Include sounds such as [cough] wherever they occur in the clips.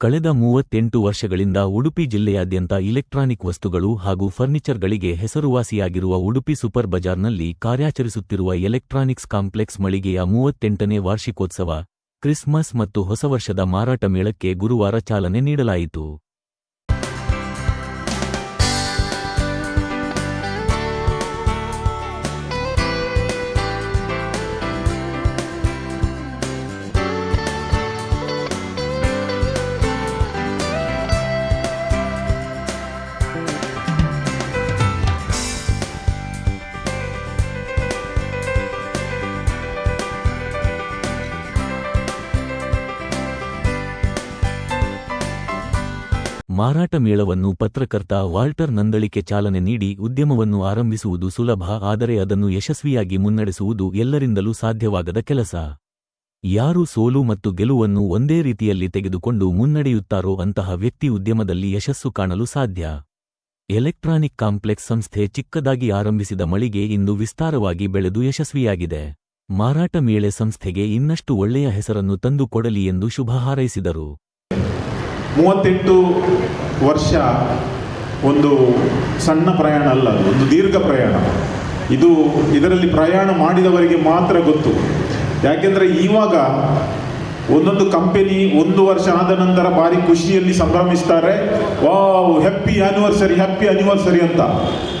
ಕಳೆದ ಮೂವತ್ತೆಂಟು ವರ್ಷಗಳಿಂದ ಉಡುಪಿ ಜಿಲ್ಲೆಯಾದ್ಯಂತ ಇಲೆಕ್ಟ್ರಾನಿಕ್ ವಸ್ತುಗಳು ಹಾಗೂ ಫರ್ನಿಚರ್ಗಳಿಗೆ ಹೆಸರುವಾಸಿಯಾಗಿರುವ ಉಡುಪಿ ಸೂಪರ್ ಬಜಾರ್ನಲ್ಲಿ ಕಾರ್ಯಾಚರಿಸುತ್ತಿರುವ ಎಲೆಕ್ಟ್ರಾನಿಕ್ಸ್ ಕಾಂಪ್ಲೆಕ್ಸ್ ಮಳಿಗೆಯ ಮೂವತ್ತೆಂಟನೇ ವಾರ್ಷಿಕೋತ್ಸವ, ಕ್ರಿಸ್ಮಸ್ ಮತ್ತು ಹೊಸ ವರ್ಷದ ಮಾರಾಟ ಮೇಳಕ್ಕೆ ಗುರುವಾರ ಚಾಲನೆ ನೀಡಲಾಯಿತು. ಮಾರಾಟ ಮೇಳವನ್ನು ಪತ್ರಕರ್ತ ವಾಲ್ಟರ್ ನಂದಳಿಕೆ ಚಾಲನೆ ನೀಡಿ ಉದ್ಯಮವನ್ನು ಆರಂಭಿಸುವುದು ಸುಲಭ, ಆದರೆ ಅದನ್ನು ಯಶಸ್ವಿಯಾಗಿ ಮುನ್ನಡೆಸುವುದು ಎಲ್ಲರಿಂದಲೂ ಸಾಧ್ಯವಾಗದ ಕೆಲಸ. ಯಾರು ಸೋಲು ಮತ್ತು ಗೆಲುವನ್ನು ಒಂದೇ ರೀತಿಯಲ್ಲಿ ತೆಗೆದುಕೊಂಡು ಮುನ್ನಡೆಯುತ್ತಾರೋ ಅಂತಹ ವ್ಯಕ್ತಿ ಉದ್ಯಮದಲ್ಲಿ ಯಶಸ್ಸು ಕಾಣಲು ಸಾಧ್ಯ. ಎಲೆಕ್ಟ್ರಾನಿಕ್ ಕಾಂಪ್ಲೆಕ್ಸ್ ಸಂಸ್ಥೆ ಚಿಕ್ಕದಾಗಿ ಆರಂಭಿಸಿದ ಮಳಿಗೆ ಇಂದು ವಿಸ್ತಾರವಾಗಿ ಬೆಳೆದು ಯಶಸ್ವಿಯಾಗಿದೆ. ಮಾರಾಟ ಮೇಳೆ ಸಂಸ್ಥೆಗೆ ಇನ್ನಷ್ಟು ಒಳ್ಳೆಯ ಹೆಸರನ್ನು ತಂದುಕೊಡಲಿ ಎಂದು ಶುಭ ಹಾರೈಸಿದರು. ಮೂವತ್ತೆಂಟು ವರ್ಷ ಒಂದು ಸಣ್ಣ ಪ್ರಯಾಣ ಅಲ್ಲ ಅದು, ಒಂದು ದೀರ್ಘ ಪ್ರಯಾಣ. ಇದು ಇದರಲ್ಲಿ ಪ್ರಯಾಣ ಮಾಡಿದವರಿಗೆ ಮಾತ್ರ ಗೊತ್ತು. ಯಾಕೆಂದರೆ ಇವಾಗ ಒಂದೊಂದು ಕಂಪೆನಿ ಒಂದು ವರ್ಷ ಆದ ನಂತರ ಭಾರಿ ಖುಷಿಯಲ್ಲಿ ಸಂಭ್ರಮಿಸ್ತಾರೆ. Wow happy anniversary happy anniversary ಅಂತ.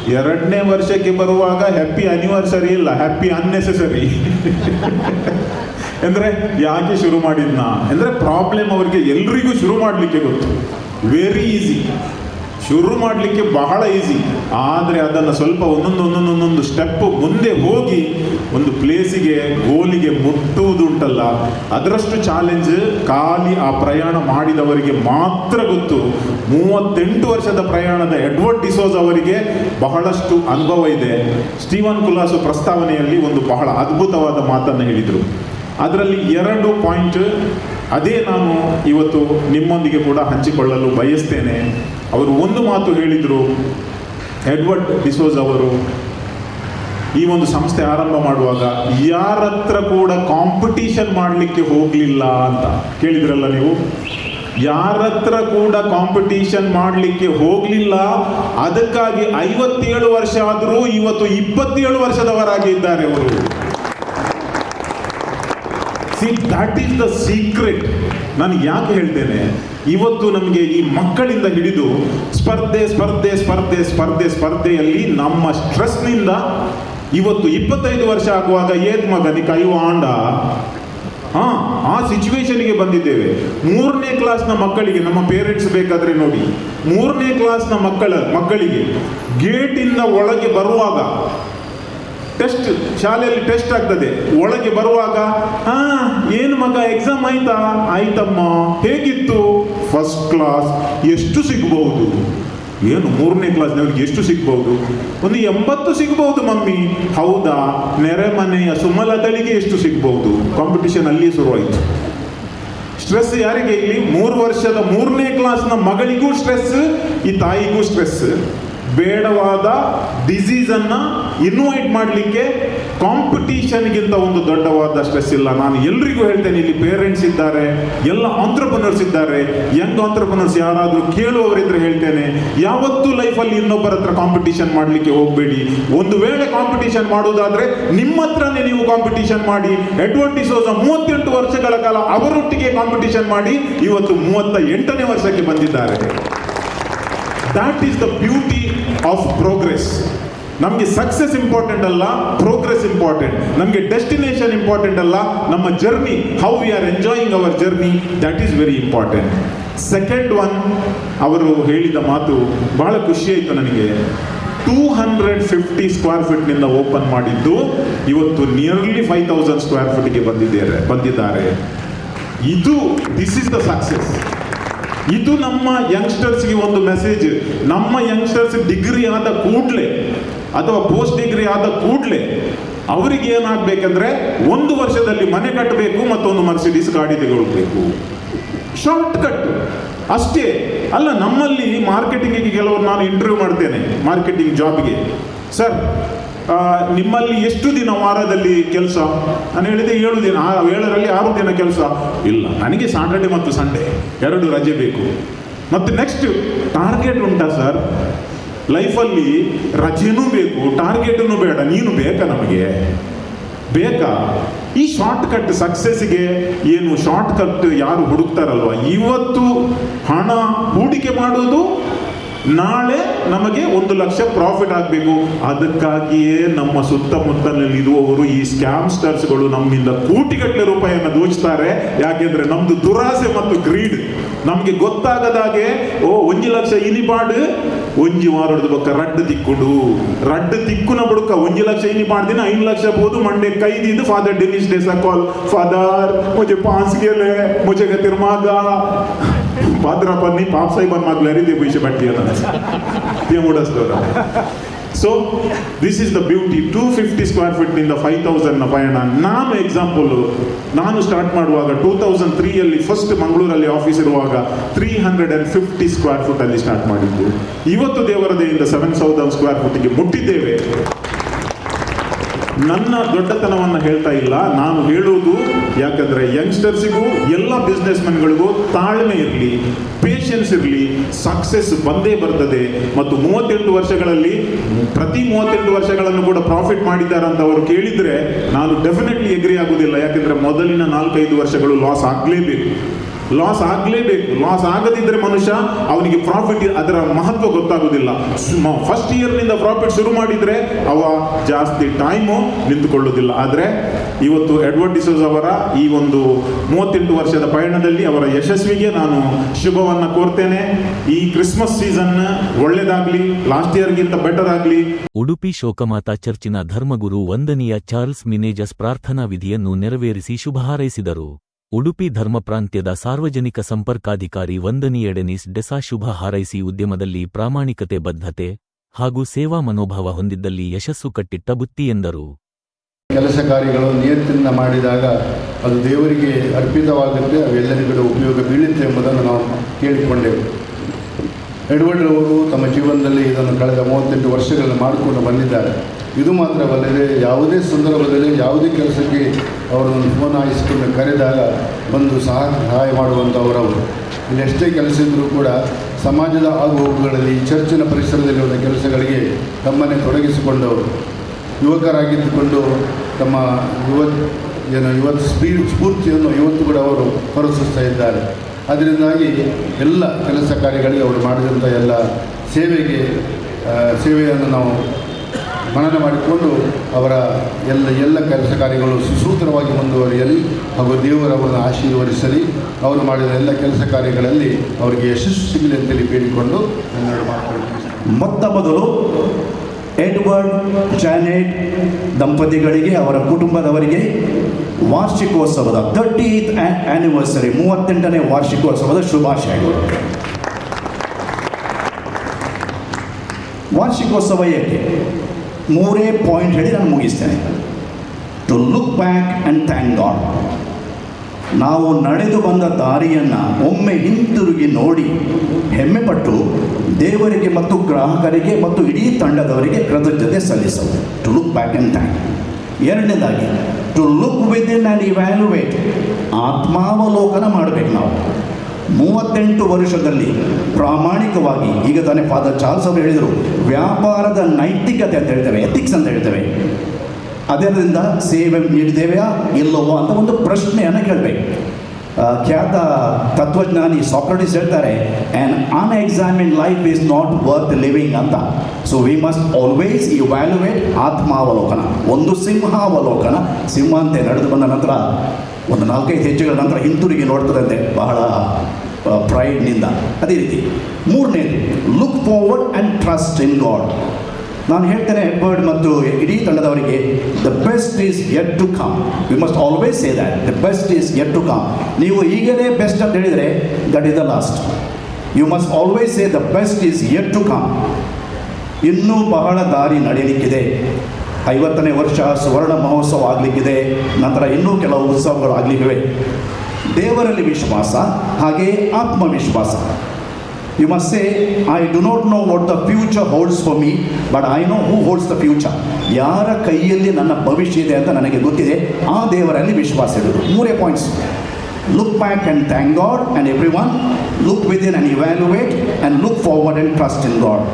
ಎರಡನೇ ವರ್ಷಕ್ಕೆ ಬರುವಾಗ ಹ್ಯಾಪಿ ಆನಿವರ್ಸರಿ ಇಲ್ಲ ಹ್ಯಾಪಿ ಅನ್ನೆಸೆಸರಿ [laughs] ಅಂದ್ರೆ ಯಾಕೆ ಶುರು ಮಾಡಿದ್ನ? ಅಂದರೆ ಪ್ರಾಬ್ಲಮ್ ಅವರಿಗೆ ಎಲ್ರಿಗೂ ಶುರು ಮಾಡಲಿಕ್ಕೆ ಗೊತ್ತು. ವೆರಿ ಈಸಿ ಶುರು ಮಾಡಲಿಕ್ಕೆ ಬಹಳ ಈಸಿ ಆದರೆ ಅದನ್ನು ಸ್ವಲ್ಪ ಒಂದೊಂದು ಒಂದೊಂದು ಒಂದೊಂದು ಸ್ಟೆಪ್ ಮುಂದೆ ಹೋಗಿ ಒಂದು ಪ್ಲೇಸಿಗೆ ಗೋಲಿಗೆ ಮುಟ್ಟುವುದುಂಟಲ್ಲ. ಅದರಷ್ಟು ಚಾಲೆಂಜ್ ಖಾಲಿ ಆ ಪ್ರಯಾಣ ಮಾಡಿದವರಿಗೆ ಮಾತ್ರ ಗೊತ್ತು. ಮೂವತ್ತೆಂಟು ವರ್ಷದ ಪ್ರಯಾಣದ ಎಡ್ವರ್ಡ್ ಡಿಸೋಸ್ ಅವರಿಗೆ ಬಹಳಷ್ಟು ಅನುಭವ ಇದೆ. ಸ್ಟೀವನ್ ಕುಲಾಸು ಪ್ರಸ್ತಾವನೆಯಲ್ಲಿ ಒಂದು ಬಹಳ ಅದ್ಭುತವಾದ ಮಾತನ್ನು ಹೇಳಿದರು. ಅದರಲ್ಲಿ ಎರಡು ಪಾಯಿಂಟ್ ಅದೇ ನಾನು ಇವತ್ತು ನಿಮ್ಮೊಂದಿಗೆ ಕೂಡ ಹಂಚಿಕೊಳ್ಳಲು ಬಯಸ್ತೇನೆ. ಅವರು ಒಂದು ಮಾತು ಹೇಳಿದರು, ಎಡ್ವರ್ಡ್ ಡಿಸೋಜ್ ಅವರು ಈ ಒಂದು ಸಂಸ್ಥೆ ಆರಂಭ ಮಾಡುವಾಗ ಯಾರ ಹತ್ರ ಕೂಡ ಕಾಂಪಿಟೀಷನ್ ಮಾಡಲಿಕ್ಕೆ ಹೋಗಲಿಲ್ಲ ಅಂತ ಕೇಳಿದ್ರಲ್ಲ ನೀವು? ಯಾರತ್ರ ಕೂಡ ಕಾಂಪಿಟೀಷನ್ ಮಾಡಲಿಕ್ಕೆ ಹೋಗಲಿಲ್ಲ, ಅದಕ್ಕಾಗಿ ಐವತ್ತೇಳು ವರ್ಷ ಆದರೂ ಇವತ್ತು ಇಪ್ಪತ್ತೇಳು ವರ್ಷದವರಾಗಿದ್ದಾರೆ ಅವರು. See that is the secret ನಾನು ಯಾಕೆ ಹೇಳ್ತೇನೆ? ಇವತ್ತು ನಮಗೆ ಈ ಮಕ್ಕಳಿಂದ ಹಿಡಿದು ಸ್ಪರ್ಧೆ ಸ್ಪರ್ಧೆ ಸ್ಪರ್ಧೆ ಸ್ಪರ್ಧೆ, ಸ್ಪರ್ಧೆಯಲ್ಲಿ ನಮ್ಮ ಸ್ಟ್ರೆಸ್ನಿಂದ ಇವತ್ತು ಇಪ್ಪತ್ತೈದು ವರ್ಷ ಆಗುವಾಗ ಏತ್ ಮಗನಿ ಕೈವ ಆಂಡ. ಹಾ, ಆ ಸಿಚುವೇಶನ್ಗೆ ಬಂದಿದ್ದೇವೆ. ಮೂರನೇ ಕ್ಲಾಸ್ನ ಮಕ್ಕಳಿಗೆ, ನಮ್ಮ ಪೇರೆಂಟ್ಸ್ ಬೇಕಾದ್ರೆ ನೋಡಿ. ಮೂರನೇ ಕ್ಲಾಸ್ನ ಮಕ್ಕಳ, ಮಕ್ಕಳಿಗೆ ಗೇಟಿಂದ ಒಳಗೆ ಬರುವಾಗ ಟೆಸ್ಟ್ ಶಾಲೆಯಲ್ಲಿ ಟೆಸ್ಟ್ ಆಗ್ತದೆ. ಒಳಗೆ ಬರುವಾಗ, ಹಾ ಏನು ಮಗ ಎಕ್ಸಾಮ್ ಆಯ್ತಾ? ಆಯ್ತಮ್ಮ. ಹೇಗಿತ್ತು? ಫಸ್ಟ್ ಕ್ಲಾಸ್ ಎಷ್ಟು ಸಿಗಬಹುದು? ಏನು ಮೂರನೇ ಕ್ಲಾಸ್ನವ್ರಿಗೆ ಎಷ್ಟು ಸಿಗ್ಬಹುದು? ಒಂದು ಎಂಬತ್ತು ಸಿಗಬಹುದು ಮಮ್ಮಿ. ಹೌದಾ? ನೆರೆಮನೆಯ ಸುಮಲತಳಿಗೆ ಎಷ್ಟು ಸಿಗಬಹುದು? ಕಾಂಪಿಟಿಷನ್ ಅಲ್ಲಿಯೇ ಶುರುವಾಯಿತು. ಸ್ಟ್ರೆಸ್ ಯಾರಿಗೆ ಇಲ್ಲಿ? ಮೂರು ವರ್ಷದ ಮೂರನೇ ಕ್ಲಾಸ್ನ ಮಗಳಿಗೂ ಸ್ಟ್ರೆಸ್ ಈ ತಾಯಿಗೂ ಸ್ಟ್ರೆಸ್ ಬೇಡವಾದ ಡಿಸೀಸನ್ನು ಇನ್ವೈಟ್ ಮಾಡಲಿಕ್ಕೆ ಕಾಂಪಿಟೀಷನ್ಗಿಂತ ಒಂದು ದೊಡ್ಡವಾದ ಸ್ಟ್ರೆಸ್ ಇಲ್ಲ. ನಾನು ಎಲ್ರಿಗೂ ಹೇಳ್ತೇನೆ, ಇಲ್ಲಿ ಪೇರೆಂಟ್ಸ್ ಇದ್ದಾರೆ, ಎಲ್ಲ ಆಂಟ್ರಪ್ರನರ್ಸ್ ಇದ್ದಾರೆ. ಯಂಗ್ ಆಂಟ್ರಪ್ರನರ್ಸ್ ಯಾರಾದರೂ ಕೇಳುವವರಿದ್ರೆ ಹೇಳ್ತೇನೆ, ಯಾವತ್ತೂ ಲೈಫಲ್ಲಿ ಇನ್ನೊಬ್ಬರ ಹತ್ರ ಕಾಂಪಿಟೀಷನ್ ಮಾಡಲಿಕ್ಕೆ ಹೋಗಬೇಡಿ. ಒಂದು ವೇಳೆ ಕಾಂಪಿಟೀಷನ್ ಮಾಡುವುದಾದ್ರೆ ನಿಮ್ಮ ಹತ್ರನೇ ನೀವು ಕಾಂಪಿಟೀಷನ್ ಮಾಡಿ. ಹೋದ ಮೂವತ್ತೆಂಟು ವರ್ಷಗಳ ಕಾಲ ಅವರೊಟ್ಟಿಗೆ ಕಾಂಪಿಟೀಷನ್ ಮಾಡಿ. ಇವತ್ತು ಮೂವತ್ತ ಎಂಟನೇ ವರ್ಷಕ್ಕೆ ಬಂದಿದ್ದಾರೆ. That is the beauty of progress ನಮಗೆ ಸಕ್ಸಸ್ ಇಂಪಾರ್ಟೆಂಟ್ ಅಲ್ಲ ಪ್ರೋಗ್ರೆಸ್ ಇಂಪಾರ್ಟೆಂಟ್ ನಮಗೆ ಡೆಸ್ಟಿನೇಷನ್ ಇಂಪಾರ್ಟೆಂಟ್ ಅಲ್ಲ, ನಮ್ಮ journey how we are enjoying our journey that is very important second one ಅವರು ಹೇಳಿದ ಮಾತು ಬಹಳ ಖುಷಿ ಆಯಿತು ನನಗೆ. ಟೂ ಹಂಡ್ರೆಡ್ ಫಿಫ್ಟಿ ಸ್ಕ್ವೇರ್ ಫೀಟ್ನಿಂದ ಓಪನ್ ಮಾಡಿದ್ದು, ಇವತ್ತು ನಿಯರ್ಲಿ ಫೈವ್ ತೌಸಂಡ್ ಸ್ಕ್ವೇರ್ ಫೀಟ್ಗೆ ಬಂದಿದ್ದಾರೆ ಬಂದಿದ್ದಾರೆ. ಇದು ದಿಸ್ ಇಸ್ ದ ಸಕ್ಸಸ್ ಇದು ನಮ್ಮ ಯಂಗ್ಸ್ಟರ್ಸ್ಗೆ ಒಂದು ಮೆಸೇಜ್ ನಮ್ಮ ಯಂಗ್ಸ್ಟರ್ಸ್ ಡಿಗ್ರಿ ಆದ ಕೂಡಲೇ ಅಥವಾ ಪೋಸ್ಟ್ ಡಿಗ್ರಿ ಆದ ಕೂಡಲೇ ಅವರಿಗೆ ಏನಾಗಬೇಕಂದ್ರೆ ಒಂದು ವರ್ಷದಲ್ಲಿ ಮನೆ ಕಟ್ಟಬೇಕು ಮತ್ತೊಂದು ಮರ್ಸಿಡೀಸ್ ಗಾಡಿ ತೆಗೊಳ್ಬೇಕು ಶಾರ್ಟ್ ಕಟ್ ಅಷ್ಟೇ ಅಲ್ಲ, ನಮ್ಮಲ್ಲಿ ಮಾರ್ಕೆಟಿಂಗಿಗೆ ಕೆಲವರು ನಾನು ಇಂಟರ್ವ್ಯೂ ಮಾಡ್ತೇನೆ ಮಾರ್ಕೆಟಿಂಗ್ ಜಾಬ್ಗೆ ಸರ್ ನಿಮ್ಮಲ್ಲಿ ಎಷ್ಟು ದಿನ ವಾರದಲ್ಲಿ ಕೆಲಸ? ನಾನು ಹೇಳಿದೆ ಏಳು ದಿನ ಏಳರಲ್ಲಿ ಆರು ದಿನ ಕೆಲಸ. ಇಲ್ಲ, ನನಗೆ ಸಾಟರ್ಡೆ ಮತ್ತು ಸಂಡೇ ಎರಡು ರಜೆ ಬೇಕು. ಮತ್ತು ನೆಕ್ಸ್ಟ್ ಟಾರ್ಗೆಟ್ ಉಂಟಾ ಸರ್ ಲೈಫಲ್ಲಿ ರಜೆನೂ ಬೇಕು, ಟಾರ್ಗೆಟನ್ನು ಬೇಡ, ನೀನು ಬೇಕಾ ನಮಗೆ? ಬೇಕಾ? ಈ ಶಾರ್ಟ್ ಕಟ್ ಸಕ್ಸಸ್ಗೆ ಏನು ಶಾರ್ಟ್ ಕಟ್ ಯಾರು ಹುಡುಕ್ತಾರಲ್ವ? ಇವತ್ತು ಹಣ ಹೂಡಿಕೆ ಮಾಡುವುದು ನಾಳೆ ನಮಗೆ ಒಂದು ಲಕ್ಷ ಪ್ರಾಫಿಟ್ ಆಗಬೇಕು. ಅದಕ್ಕಾಗಿಯೇ ನಮ್ಮ ಸುತ್ತಮುತ್ತಲಲ್ಲಿ ಇರುವವರು ಈ ಸ್ಕ್ಯಾಮ್ಸ್ಟರ್ಸ್ಗಳು ನಮ್ಮಿಂದ ಕೋಟಿಗಟ್ಟಲೆ ರೂಪಾಯಿಯನ್ನು ದೋಚ್ತಾರೆ. ಯಾಕೆಂದ್ರೆ ನಮ್ದು ದುರಾಸೆ ಮತ್ತು ಗ್ರೀಡ್ ನಮಗೆ ಗೊತ್ತಾಗದಾಗೆ ಓ, ಒಂಜಿ ಲಕ್ಷ ಇನಿಪಾಡು ಒಂಜಿ ವಾರದ ಬಕ್ಕ ರಡ್ಡು ತಿಕ್ಕುಡು. ರಡ್ಡು ತಿಕ್ಕುನ ಬುಡುಕ ಒಂಜಿ ಲಕ್ಷ ಇನಿ ಮಾಡ್ದಿನ ಐದು ಲಕ್ಷ ಬೋದು ಮಂಡೆ ಕೈದಿದ್ದು ಫಾದರ್ ಡೆನಿಸ್ ಡೇಸಾ ಕಾಲ್ ಫಾದರ್ ಮುಜೆ ಪಾನ್ಸ್ಗೆಲೆ ಮುಜೆ ಗತಿರ್ಮಾಗ. गतिर मागा भाद्रापनी पाप साहेबान मागल्यारी ते पैसे बाटली ते ಮುಡಸ್ದವ್ರ so this is the beauty two fifty square feet ನಿಂದ ಫೈವ್ ತೌಸಂಡ್ ಪಯಣ ನಾನು ಎಕ್ಸಾಂಪಲ್ ನಾನು ಸ್ಟಾರ್ಟ್ ಮಾಡುವಾಗ ಟೂ ತೌಸಂಡ್ ತ್ರೀಯಲ್ಲಿ ಫಸ್ಟ್ ಮಂಗಳೂರಲ್ಲಿ ಆಫೀಸ್ ಇರುವಾಗ three hundred and fifty square foot ಅಲ್ಲಿ ಸ್ಟಾರ್ಟ್ ಮಾಡಿದ್ದು ಇವತ್ತು ದೇವರ ದಯೆಯಿಂದ ಸೆವೆನ್ ತೌಸಂಡ್ ಸ್ಕ್ವೇರ್ ಫುಟ್ಗೆ ಮುಟ್ಟಿದ್ದೇವೆ ನನ್ನ ದೊಡ್ಡತನವನ್ನು ಹೇಳ್ತಾ ಇಲ್ಲ. ನಾನು ಹೇಳುವುದು ಯಾಕಂದ್ರೆ ಯಂಗ್ಸ್ಟರ್ಸಿಗೂ ಎಲ್ಲ ಬಿಸ್ನೆಸ್ ಮೆನ್ಗಳಿಗೂ ತಾಳ್ಮೆ ಇರಲಿ ಪೇಷನ್ಸ್ ಇರಲಿ ಸಕ್ಸಸ್ ಬಂದೇ ಬರ್ತದೆ. ಮತ್ತು ಮೂವತ್ತೆಂಟು ವರ್ಷಗಳಲ್ಲಿ, ಪ್ರತಿ ಮೂವತ್ತೆಂಟು ವರ್ಷಗಳನ್ನು ಕೂಡ ಪ್ರಾಫಿಟ್ ಮಾಡಿದ್ದಾರೆ ಅಂತ ಅವರು ಕೇಳಿದ್ರೆ, ನಾನು ಡೆಫಿನೆಟ್ಲಿ ಎಗ್ರಿ ಆಗೋದಿಲ್ಲ. ಯಾಕಂದ್ರೆ ಮೊದಲಿನ ನಾಲ್ಕೈದು ವರ್ಷಗಳು ಲಾಸ್ ಆಗಲೇಬೇಕು. ಲಾಸ್ ಆಗಲೇಬೇಕು. ಲಾಸ್ ಆಗದಿದ್ರೆ ಮನುಷ್ಯ ಅವನಿಗೆ ಪ್ರಾಫಿಟ್ ಅದರ ಮಹತ್ವ ಗೊತ್ತಾಗೋದಿಲ್ಲ. ಫಸ್ಟ್ ಇಯರ್ನಿಂದ ಪ್ರಾಫಿಟ್ ಶುರು ಮಾಡಿದ್ರೆ ಅವ ಜಾಸ್ತಿ ಟೈಮು ನಿಂತುಕೊಳ್ಳೋದಿಲ್ಲ. ಆದರೆ ಇವತ್ತು ಎಡ್ವರ್ಡ್ ಡಿಸೋಸ್ ಅವರ ಈ ಒಂದು ಮೂವತ್ತೆಂಟು ವರ್ಷದ ಪಯಣದಲ್ಲಿ ಅವರ ಯಶಸ್ವಿಗೆ ನಾನು ಶುಭವನ್ನ ಕೋರ್ತೇನೆ. ಈ ಕ್ರಿಸ್ಮಸ್ ಸೀಸನ್ ಒಳ್ಳೇದಾಗ್ಲಿ ಲಾಸ್ಟ್ ಇಯರ್ಗಿಂತ ಬೆಟರ್ ಆಗಲಿ. ಉಡುಪಿ ಶೋಕಮಾತಾ ಚರ್ಚಿನ ಧರ್ಮಗುರು ವಂದನೀಯ ಚಾರ್ಲ್ಸ್ ಮಿನೇಜಸ್ ಪ್ರಾರ್ಥನಾ ವಿಧಿಯನ್ನು ನೆರವೇರಿಸಿ ಶುಭ ಹಾರೈಸಿದರು. ಉಡುಪಿ ಧರ್ಮ ಪ್ರಾಂತ್ಯದ ಸಾರ್ವಜನಿಕ ಸಂಪರ್ಕಾಧಿಕಾರಿ ವಂದನಿ ಡೆನಿಸ್ ಡೆಸಾ ಶುಭ ಹಾರೈಸಿ ಉದ್ಯಮದಲ್ಲಿ ಪ್ರಾಮಾಣಿಕತೆ, ಬದ್ಧತೆ ಹಾಗೂ ಸೇವಾ ಮನೋಭಾವ ಹೊಂದಿದ್ದಲ್ಲಿ ಯಶಸ್ಸು ಕಟ್ಟಿಟ್ಟ ಬುತ್ತಿ ಎಂದರು. ಕೆಲಸ ಕಾರ್ಯಗಳು ನಿಯಂತ್ರಣ ಮಾಡಿದಾಗ ಅದು ದೇವರಿಗೆ ಅರ್ಪಿತವಾಗುತ್ತೆ, ಅವೆಲ್ಲರಿಗೂ ಉಪಯೋಗ ಬೀಳುತ್ತೆ ಎಂಬುದನ್ನು ನಾವು ಕೇಳಿಕೊಂಡೆವು. ಎಡ್ವರ್ಡ್ ಅವರು ತಮ್ಮ ಜೀವನದಲ್ಲಿ ಇದನ್ನು ಕಳೆದ ಮೂವತ್ತೆಂಟು ವರ್ಷಗಳನ್ನು ಮಾಡಿಕೊಂಡು ಬಂದಿದ್ದಾರೆ. ಇದು ಮಾತ್ರವಲ್ಲದೆ ಯಾವುದೇ ಸಂದರ್ಭದಲ್ಲಿ ಯಾವುದೇ ಕೆಲಸಕ್ಕೆ ಅವರನ್ನು ಫೋನ್ ಹಾಯಿಸಿಕೊಂಡು ಕರೆದಾಗ ಬಂದು ಸಹ ಸಹಾಯ ಮಾಡುವಂಥವರವರು ಇಲ್ಲಿ ಎಷ್ಟೇ ಕೆಲಸ ಇದ್ದರೂ ಕೂಡ ಸಮಾಜದ ಆಗುಹೋಗುಗಳಲ್ಲಿ ಚರ್ಚಿನ ಪರಿಸರದಲ್ಲಿರುವ ಕೆಲಸಗಳಿಗೆ ತಮ್ಮನ್ನೇ ತೊಡಗಿಸಿಕೊಂಡವರು. ಯುವಕರಾಗಿದ್ದುಕೊಂಡು ತಮ್ಮ ಯುವ ಏನು ಯುವ ಸ್ಪೀ, ಸ್ಫೂರ್ತಿಯನ್ನು ಇವತ್ತು ಕೂಡ ಅವರು ಹೊರಸೂಸ್ತಾ ಇದ್ದಾರೆ. ಅದರಿಂದಾಗಿ ಎಲ್ಲ ಕೆಲಸ ಕಾರ್ಯಗಳಿಗೆ ಅವರು ಮಾಡಿದಂಥ ಎಲ್ಲ ಸೇವೆಗೆ ಸೇವೆಯನ್ನು ನಾವು ಮನನ ಮಾಡಿಕೊಂಡು ಅವರ ಎಲ್ಲ ಎಲ್ಲ ಕೆಲಸ ಕಾರ್ಯಗಳು ಸುಸೂತ್ರವಾಗಿ ಮುಂದುವರಿಯಲಿ ಹಾಗೂ ದೇವರವರನ್ನು ಆಶೀರ್ವದಿಸಲಿ. ಅವರು ಮಾಡಿದ ಎಲ್ಲ ಕೆಲಸ ಕಾರ್ಯಗಳಲ್ಲಿ ಅವರಿಗೆ ಯಶಸ್ಸು ಸಿಗಲಿ ಅಂತೇಳಿ ಬೇಡಿಕೊಂಡು ನನ್ನೆರಡು ಮೊತ್ತ ಮೊದಲು ಎಡ್ವರ್ಡ್ ಜಾನೆಟ್ ದಂಪತಿಗಳಿಗೆ, ಅವರ ಕುಟುಂಬದವರಿಗೆ ವಾರ್ಷಿಕೋತ್ಸವದ ತರ್ಟೀತ್ ಆ್ಯನಿವರ್ಸರಿ ಮೂವತ್ತೆಂಟನೇ ವಾರ್ಷಿಕೋತ್ಸವದ ಶುಭಾಶಯಗಳು. ವಾರ್ಷಿಕೋತ್ಸವ ಏಕೆ? ಮೂರೇ ಪಾಯಿಂಟ್ ಹೇಳಿ ನಾನು ಮುಗಿಸ್ತೇನೆ. To look back and thank God ನಾವು ನಡೆದು ಬಂದ ದಾರಿಯನ್ನು ಒಮ್ಮೆ ಹಿಂತಿರುಗಿ ನೋಡಿ ಹೆಮ್ಮೆಪಟ್ಟು ದೇವರಿಗೆ ಮತ್ತು ಗ್ರಾಹಕರಿಗೆ ಮತ್ತು ಇಡೀ ತಂಡದವರಿಗೆ ಕೃತಜ್ಞತೆ ಸಲ್ಲಿಸೋದು. To look back and thank ಎರಡನೇದಾಗಿ to look within and evaluate ಆತ್ಮಾವಲೋಕನ ಮಾಡಬೇಕು ನಾವು. ಮೂವತ್ತೆಂಟು ವರ್ಷದಲ್ಲಿ ಪ್ರಾಮಾಣಿಕವಾಗಿ, ಈಗ ತಾನೇ ಫಾದರ್ ಚಾರ್ಲ್ಸ್ ಅವರು ಹೇಳಿದರು, ವ್ಯಾಪಾರದ ನೈತಿಕತೆ ಅಂತ ಹೇಳ್ತೇವೆ ಎಥಿಕ್ಸ್ ಅಂತ ಹೇಳ್ತೇವೆ. ಅದರಿಂದ ಸೇವೆ ನೀಡಿದ್ದೇವೆಯಾ? ಇಲ್ಲವೋ ಅಂತ ಒಂದು ಪ್ರಶ್ನೆಯನ್ನು ಕೇಳಬೇಕು. ಖ್ಯಾತ ತತ್ವಜ್ಞಾನಿ ಸಾಕ್ರಟಿಸ್ ಹೇಳ್ತಾರೆ an unexamined life is not worth living ಅಂತ. So we must always evaluate ಆತ್ಮಾವಲೋಕನ ಒಂದು ಸಿಂಹಾವಲೋಕನ ಸಿಂಹ ಅಂತೆ ನಡೆದು ಬಂದ ನಂತರ ಒಂದು ನಾಲ್ಕೈದು ಹೆಜ್ಜೆಗಳ ನಂತರ ಹಿಂತಿರುಗಿ ನೋಡ್ತದಂತೆ ಬಹಳ ಪ್ರೈಡ್ನಿಂದ ಅದೇ ರೀತಿ ಮೂರನೇದು look forward and trust in God ನಾನು ಹೇಳ್ತೇನೆ ಎಡ್ವರ್ಡ್ ಮತ್ತು ಇಡೀ ತಂಡದವರಿಗೆ the best is yet to come we must always say that the best is yet to come ನೀವು ಈಗಲೇ ಬೆಸ್ಟ್ ಅಂತ ಹೇಳಿದರೆ that is the last you must always say the best is yet to come ಇನ್ನೂ ಬಹಳ ದಾರಿ ನಡೆಯಲಿಕ್ಕಿದೆ. ಐವತ್ತನೇ ವರ್ಷ ಸುವರ್ಣ ಮಹೋತ್ಸವ ಆಗಲಿಕ್ಕಿದೆ, ನಂತರ ಇನ್ನೂ ಕೆಲವು ಉತ್ಸವಗಳು ಆಗಲಿವೆ ದೇವರಲ್ಲಿ ವಿಶ್ವಾಸ, ಹಾಗೆ ಆತ್ಮವಿಶ್ವಾಸ. You must say I do not know what the future holds for me but I know who holds the future ಯಾರ ಕೈಯಲ್ಲಿ ನನ್ನ ಭವಿಷ್ಯ ಇದೆ ಅಂತ ನನಗೆ ಗೊತ್ತಿದೆ, ಆ ದೇವರಲ್ಲಿ ವಿಶ್ವಾಸ ಇಡೋದು ಮೂರೇ points look back and thank God and everyone look within and evaluate and look forward and trust in God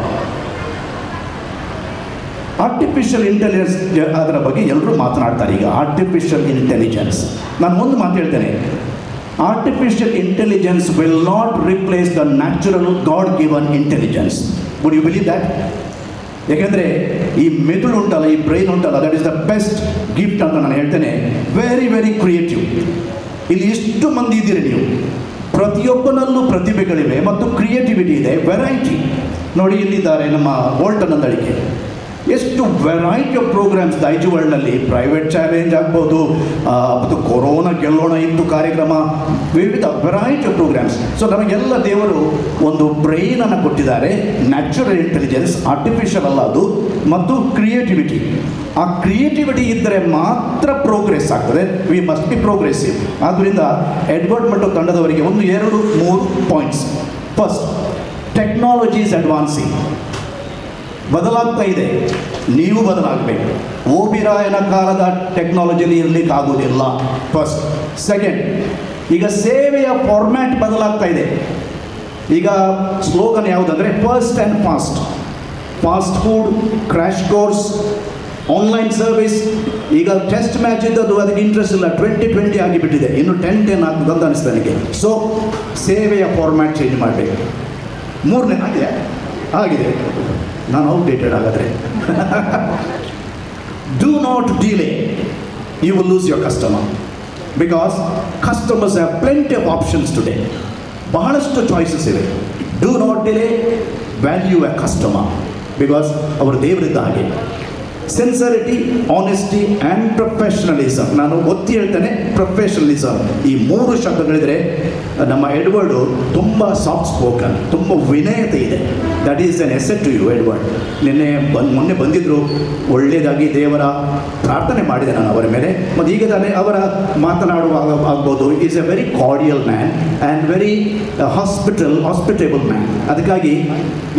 artificial intelligence ಅದರ ಬಗ್ಗೆ ಎಲ್ಲರೂ ಮಾತನಾಡ್ತಾರೆ. ಈಗ ಆರ್ಟಿಫಿಷಿಯಲ್ ಇಂಟೆಲಿಜೆನ್ಸ್ ನಾನು ಒಂದು ಮಾತು ಹೇಳ್ತೇನೆ. Artificial intelligence will not replace the natural God given intelligence would you believe that ಯಾಕೆಂದರೆ ಈ ಮೆದುಳು ಉಂಟಲ್ಲ, ಈ ಬ್ರೈನ್ ಉಂಟಲ್ಲ that is the best gift ಅಂತ ನಾನು ಹೇಳ್ತೇನೆ. ವೆರಿ ವೆರಿ ಕ್ರಿಯೇಟಿವ್ ಇಲ್ಲಿ ಎಷ್ಟು ಮಂದಿ ಇದ್ದೀರಿ ನೀವು? ಪ್ರತಿಯೊಬ್ಬನಲ್ಲೂ ಪ್ರತಿಭೆಗಳಿವೆ ಮತ್ತು ಕ್ರಿಯೇಟಿವಿಟಿ ಇದೆ ವೆರೈಟಿ ನೋಡಿ ಇಲ್ಲಿದ್ದಾರೆ ನಮ್ಮ ವೋಲ್ಟನ್ ಅಂದಳಿಕೆ ಎಷ್ಟು ವೆರೈಟಿ ಆಫ್ ಪ್ರೋಗ್ರಾಮ್ಸ್ ದೈಜು ವರ್ಲ್ಡ್ನಲ್ಲಿ ಪ್ರೈವೇಟ್ ಚಾಲೆಂಜ್ ಆಗ್ಬೋದು ಮತ್ತು ಕೊರೋನಾ ಗೆಲ್ಲೋಣ ಇಂದು ಕಾರ್ಯಕ್ರಮ, ವಿವಿಧ ವೆರೈಟಿ ಆಫ್ ಪ್ರೋಗ್ರಾಮ್ಸ್ ಸೊ ನಮಗೆಲ್ಲ ದೇವರು ಒಂದು ಬ್ರೈನನ್ನು ಕೊಟ್ಟಿದ್ದಾರೆ. ನ್ಯಾಚುರಲ್ ಇಂಟೆಲಿಜೆನ್ಸ್ ಆರ್ಟಿಫಿಷಿಯಲ್ ಅಲ್ಲ ಅದು, ಮತ್ತು ಕ್ರಿಯೇಟಿವಿಟಿ ಆ ಕ್ರಿಯೇಟಿವಿಟಿ ಇದ್ದರೆ ಮಾತ್ರ ಪ್ರೋಗ್ರೆಸ್ ಆಗ್ತದೆ. ವಿ ಮಸ್ಟ್ ಬಿ ಪ್ರೋಗ್ರೆಸಿವ್ ಆದ್ದರಿಂದ ಎಡ್ವರ್ಡ್ ಮತ್ತು ತಂಡದವರಿಗೆ ಒಂದು, ಎರಡು, ಮೂರು points first technology is advancing ಬದಲಾಗ್ತಾ ಇದೆ. ನೀವು ಬದಲಾಗಬೇಕು. ಓಬಿರಾಯನ ಕಾಲದ ಟೆಕ್ನಾಲಜಿಲಿ ಇರಲಿಕ್ಕೆ ಆಗೋದಿಲ್ಲ ಫಸ್ಟ್ ಸೆಕೆಂಡ್ ಈಗ ಸೇವೆಯ ಫಾರ್ಮ್ಯಾಟ್ ಬದಲಾಗ್ತಾ ಇದೆ. ಈಗ slogan ಯಾವುದಂದರೆ first and fast fast food crash course online service ಈಗ ಟೆಸ್ಟ್ ಮ್ಯಾಚ್ ಇದ್ದದ್ದು ಅದಕ್ಕೆ ಇಂಟ್ರೆಸ್ಟ್ ಇಲ್ಲ. ಟ್ವೆಂಟಿ ಟ್ವೆಂಟಿ ಆಗಿಬಿಟ್ಟಿದೆ. ಇನ್ನು ಟೆನ್ ಟೆನ್ ಆಗ್ತದೆ ಅಂತ ಅನಿಸ್ತು ನನಗೆ ಸೊ ಸೇವೆಯ ಫಾರ್ಮ್ಯಾಟ್ ಚೇಂಜ್ ಮಾಡಬೇಕು. ಮೂರನೇ ಆಗಿದೆ ಆಗಿದೆ. ನಾನು ಔಟ್ಡೇಟೆಡ್ ಆಗಿದ್ರೆ do not delay you will lose your customer because customers have plenty of options today ಬಹಳಷ್ಟು ಚಾಯ್ಸಸ್ ಇವೆ. Do not delay value a customer because ಅವರು ದೇವರಿದ್ದ ಹಾಗೆ. ಸೆನ್ಸರಿಟಿ ಆನೆಸ್ಟಿ ಆ್ಯಂಡ್ ಪ್ರೊಫೆಷನಲಿಸಮ್ ನಾನು ಒತ್ತಿ ಹೇಳ್ತೇನೆ ಪ್ರೊಫೆಷನಲಿಸಮ್ ಈ ಮೂರು ಶಬ್ದಗಳಿದ್ರೆ ನಮ್ಮ ಎಡ್ವರ್ಡು ತುಂಬ ಸಾಫ್ಟ್ ಸ್ಪೋಕನ್ ತುಂಬ ವಿನಯತೆ ಇದೆ. That is an asset to you Edward. ನಿನ್ನೆ ಬಂದು, ಮೊನ್ನೆ ಬಂದಿದ್ದರು ಒಳ್ಳೆಯದಾಗಿ ದೇವರ ಪ್ರಾರ್ಥನೆ ಮಾಡಿದೆ ನಾನು ಅವರ ಮೇಲೆ. ಮತ್ತು ಈಗ ತಾನೇ ಅವರ ಮಾತನಾಡುವಾಗ ಆಗ್ಬೋದು is a very cordial man and very hospital hospitable man ಅದಕ್ಕಾಗಿ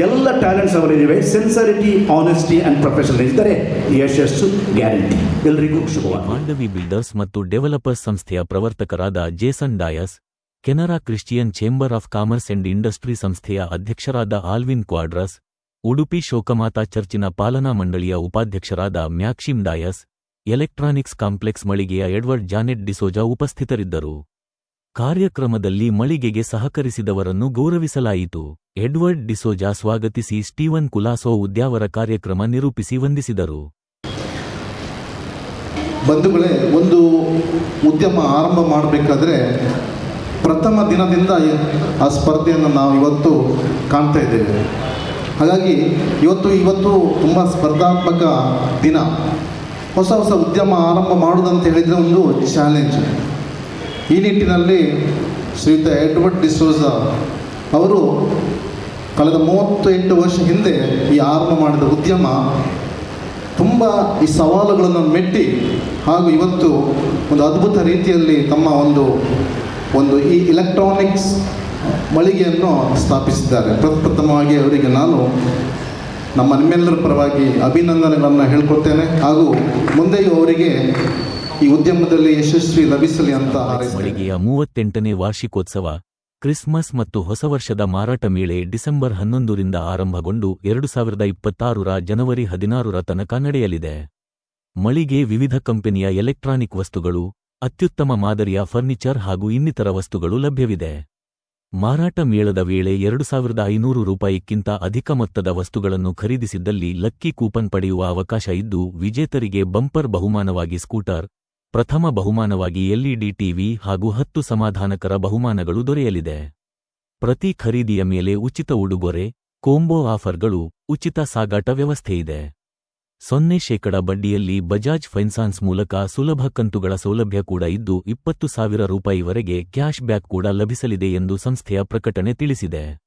ಎಲ್ಲ ಟ್ಯಾಲೆಂಟ್ಸ್ ಅವರಿವೆ ಸೆನ್ಸರಿಟಿ ಆನೆಸ್ಟಿ ಆ್ಯಂಡ್ ಪ್ರೊಫೆಷನಲ್ ಇದ್ದರೆ ಯಶಸ್ಸು ಗ್ಯಾರಂಟಿ ಎಲ್ರಿಗೂ ಶುಭವಾಗಲಿ. ಮಾಂಡವಿ ಬಿಲ್ಡರ್ಸ್ ಮತ್ತು ಡೆವಲಪರ್ಸ್ ಸಂಸ್ಥೆಯ ಪ್ರವರ್ತಕರಾದ Jason Dias Canara Christian chamber of commerce and industry ಸಂಸ್ಥೆಯ ಅಧ್ಯಕ್ಷರಾದ ಆಲ್ವಿನ್ ಕ್ವಾಡ್ರಸ್, ಉಡುಪಿ ಶೋಕಮಾತಾ ಚರ್ಚಿನ ಪಾಲನಾ ಮಂಡಳಿಯ ಉಪಾಧ್ಯಕ್ಷರಾದ ಮ್ಯಾಕ್ಸಿಮ್ ಡಾಯಸ್, ಎಲೆಕ್ಟ್ರಾನಿಕ್ಸ್ ಕಾಂಪ್ಲೆಕ್ಸ್ ಮಳಿಗೆಯ ಎಡ್ವರ್ಡ್ ಜಾನೆಟ್ ಡಿಸೋಜಾ ಉಪಸ್ಥಿತರಿದ್ದರು. ಕಾರ್ಯಕ್ರಮದಲ್ಲಿ ಮಳಿಗೆಗೆ ಸಹಕರಿಸಿದವರನ್ನು ಗೌರವಿಸಲಾಯಿತು. ಎಡ್ವರ್ಡ್ ಡಿಸೋಜಾ ಸ್ವಾಗತಿಸಿ ಸ್ಟೀವನ್ ಕುಲಾಸೋ ಉದ್ಯಾವರ ಕಾರ್ಯಕ್ರಮ ನಿರೂಪಿಸಿ ವಂದಿಸಿದರು. ಬಂಧುಗಳೇ, ಒಂದು ಉದ್ಯಮ ಆರಂಭ ಮಾಡಬೇಕಾದ್ರೆ ಪ್ರಥಮ ದಿನದಿಂದ ಆ ಸ್ಪರ್ಧೆಯನ್ನು ನಾವು ಇವತ್ತು ಕಾಣ್ತಾ ಇದ್ದೇವೆ. ಹಾಗಾಗಿ ಇವತ್ತು ಇವತ್ತು ತುಂಬ ಸ್ಪರ್ಧಾತ್ಮಕ ದಿನ. ಹೊಸ ಹೊಸ ಉದ್ಯಮ ಆರಂಭ ಮಾಡುವುದಂತ ಹೇಳಿದರೆ ಒಂದು ಚಾಲೆಂಜ್ ಈ ನಿಟ್ಟಿನಲ್ಲಿ ಶ್ರೀಯುತ ಎಡ್ವರ್ಡ್ ಡಿಸೋಜ ಅವರು ಕಳೆದ ಮೂವತ್ತೆಂಟು ವರ್ಷ ಹಿಂದೆ ಈ ಆರಂಭ ಮಾಡಿದ ಉದ್ಯಮ ತುಂಬ ಈ ಸವಾಲುಗಳನ್ನು ಮೆಟ್ಟಿ ಹಾಗೂ ಇವತ್ತು ಒಂದು ಅದ್ಭುತ ರೀತಿಯಲ್ಲಿ ತಮ್ಮ ಒಂದು ಒಂದು ಈ ಇಲೆಕ್ಟ್ರಾನಿಕ್ಸ್ ಮಳಿಗೆಯನ್ನು ಸ್ಥಾಪಿಸಿದ್ದಾರೆ. ಪ್ರಪ್ರಥಮವಾಗಿ ಅವರಿಗೆ ನಾನು ನಮ್ಮ ನಿಮ್ಮೆಲ್ಲರ ಪರವಾಗಿ ಅಭಿನಂದನೆಗಳನ್ನು ಹೇಳ್ಕೊಡ್ತೇನೆ. ಹಾಗೂ ಮುಂದೆಯೂ ಅವರಿಗೆ ಈ ಉದ್ಯಮದಲ್ಲಿ ಯಶಸ್ವಿ ಲಭಿಸಲಿ ಅಂತ ಮಳಿಗೆಯ ಮೂವತ್ತೆಂಟನೇ ವಾರ್ಷಿಕೋತ್ಸವ ಕ್ರಿಸ್ಮಸ್ ಮತ್ತು ಹೊಸ ವರ್ಷದ ಮಾರಾಟ ಮೇಳೆ ಡಿಸೆಂಬರ್ ಹನ್ನೊಂದರಿಂದ ಆರಂಭಗೊಂಡು ಎರಡು ಸಾವಿರದ ಇಪ್ಪತ್ತಾರರ ಜನವರಿ ಹದಿನಾರರ ತನಕ ನಡೆಯಲಿದೆ. ಮಳಿಗೆ ವಿವಿಧ ಕಂಪನಿಯ ಎಲೆಕ್ಟ್ರಾನಿಕ್ ವಸ್ತುಗಳು ಅತ್ಯುತ್ತಮ ಮಾದರಿಯ ಫರ್ನಿಚರ್ ಹಾಗೂ ಇನ್ನಿತರ ವಸ್ತುಗಳು ಲಭ್ಯವಿದೆ. ಮಾರಾಟ ಮೇಳದ ವೇಳೆ ಎರಡು ಸಾವಿರದ ಐನೂರು ರೂಪಾಯಿಕ್ಕಿಂತ ಅಧಿಕ ಮೊತ್ತದ ವಸ್ತುಗಳನ್ನು ಖರೀದಿಸಿದ್ದಲ್ಲಿ ಲಕ್ಕಿ ಕೂಪನ್ ಪಡೆಯುವ ಅವಕಾಶ ಇದ್ದು, ವಿಜೇತರಿಗೆ ಬಂಪರ್ ಬಹುಮಾನವಾಗಿ ಸ್ಕೂಟರ್, ಪ್ರಥಮ ಬಹುಮಾನವಾಗಿ ಎಲ್ಇಡಿ ಟಿವಿ ಹಾಗೂ ಹತ್ತು ಸಮಾಧಾನಕರ ಬಹುಮಾನಗಳು ದೊರೆಯಲಿದೆ. ಪ್ರತಿ ಖರೀದಿಯ ಮೇಲೆ ಉಚಿತ ಉಡುಗೊರೆ, ಕೋಂಬೋ ಆಫರ್ಗಳು, ಉಚಿತ ಸಾಗಾಟ ವ್ಯವಸ್ಥೆಯಿದೆ. ಸೊನ್ನೆ ಶೇಕಡ ಬಡ್ಡಿಯಲ್ಲಿ ಬಜಾಜ್ ಫೈನಾನ್ಸ್ ಮೂಲಕ ಸುಲಭ ಕಂತುಗಳ ಸೌಲಭ್ಯ ಕೂಡ ಇದ್ದು, ಇಪ್ಪತ್ತು ಸಾವಿರ ರೂಪಾಯಿವರೆಗೆ ಕ್ಯಾಶ್ ಬ್ಯಾಕ್ ಕೂಡ ಲಭಿಸಲಿದೆ ಎಂದು ಸಂಸ್ಥೆಯ ಪ್ರಕಟಣೆ ತಿಳಿಸಿದೆ.